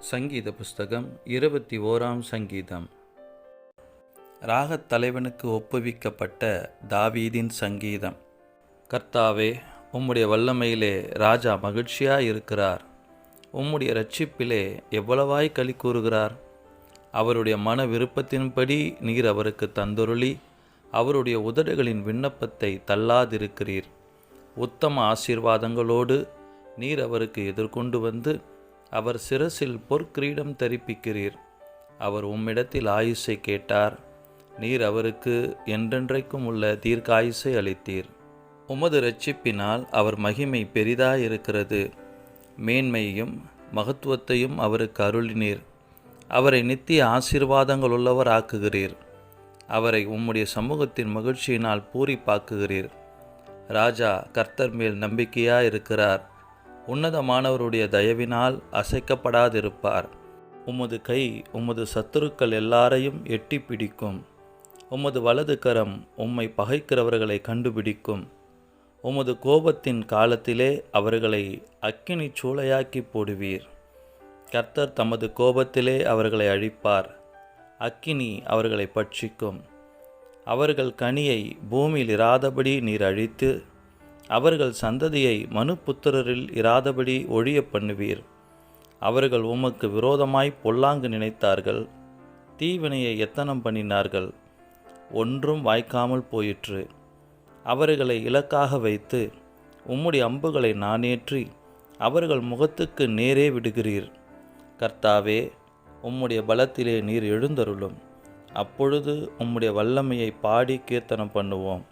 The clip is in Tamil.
சங்கீத புஸ்தகம் இருபத்தி ஓராம் சங்கீதம். ராகத் தலைவனுக்கு ஒப்புவிக்கப்பட்ட தாவீதின் சங்கீதம். கர்த்தாவே உம்முடைய வல்லமையிலே ராஜா மகிழ்ச்சியாக இருக்கிறார். உம்முடைய ரட்சிப்பிலே எவ்வளவாய் களி கூறுகிறார். அவருடைய மன விருப்பத்தின்படி நீர் அவருக்கு தந்தொருளி. அவருடைய உதடுகளின் விண்ணப்பத்தை தள்ளாதிருக்கிறீர். உத்தம ஆசீர்வாதங்களோடு நீர் அவருக்கு எதிர்கொண்டு வந்து அவர் சிரசில் பொற்கிரீடம் தரிப்பிக்கிறீர். அவர் உம்மிடத்தில் ஆயுசை கேட்டார். நீர் அவருக்கு என்றென்றைக்கும் உள்ள தீர்க்காயுசை அளித்தீர். உமது ரட்சிப்பினால் அவர் மகிமை பெரிதாயிருக்கிறது. மேன்மையையும் மகத்துவத்தையும் அவருக்கு அருளினீர். அவரை நித்திய ஆசீர்வாதங்கள் உள்ளவர் ஆக்குகிறீர். அவரை உம்முடைய சமூகத்தின் மகிழ்ச்சியினால் பூரிப்பாக்குகிறீர். ராஜா கர்த்தர் மேல் நம்பிக்கையாயிருக்கிறார். உன்னதமானவருடைய தயவினால் அசைக்கப்படாதிருப்பார். உமது கை உமது சத்துருக்கள் எல்லாரையும் எட்டி பிடிக்கும் உமது வலது கரம் உம்மை பகைக்கிறவர்களை கண்டுபிடிக்கும். உமது கோபத்தின் காலத்திலே அவர்களை அக்கினி சூளையாக்கி போடுவீர். கர்த்தர் தமது கோபத்திலே அவர்களை அழிப்பார். அக்கினி அவர்களை பட்சிக்கும். அவர்கள் கனியை பூமியில் இராதபடி நீர் அழித்து அவர்கள் சந்ததியை மனுபுத்திரரில் இராதபடி ஒழிய பண்ணுவீர். அவர்கள் உமக்கு விரோதமாய் பொல்லாங்கு நினைத்தார்கள். தீவினையை எத்தனம் பண்ணினார்கள்? ஒன்றும் வாய்க்காமல் போயிற்று. அவர்களை இலக்காக வைத்து உம்முடைய அம்புகளை நானேற்றி அவர்கள் முகத்துக்கு நேரே விடுகிறீர். கர்த்தாவே உம்முடைய பலத்திலே நீர் எழுந்தருளும். அப்பொழுது உம்முடைய வல்லமையை பாடி கீர்த்தனம் பண்ணுவோம்.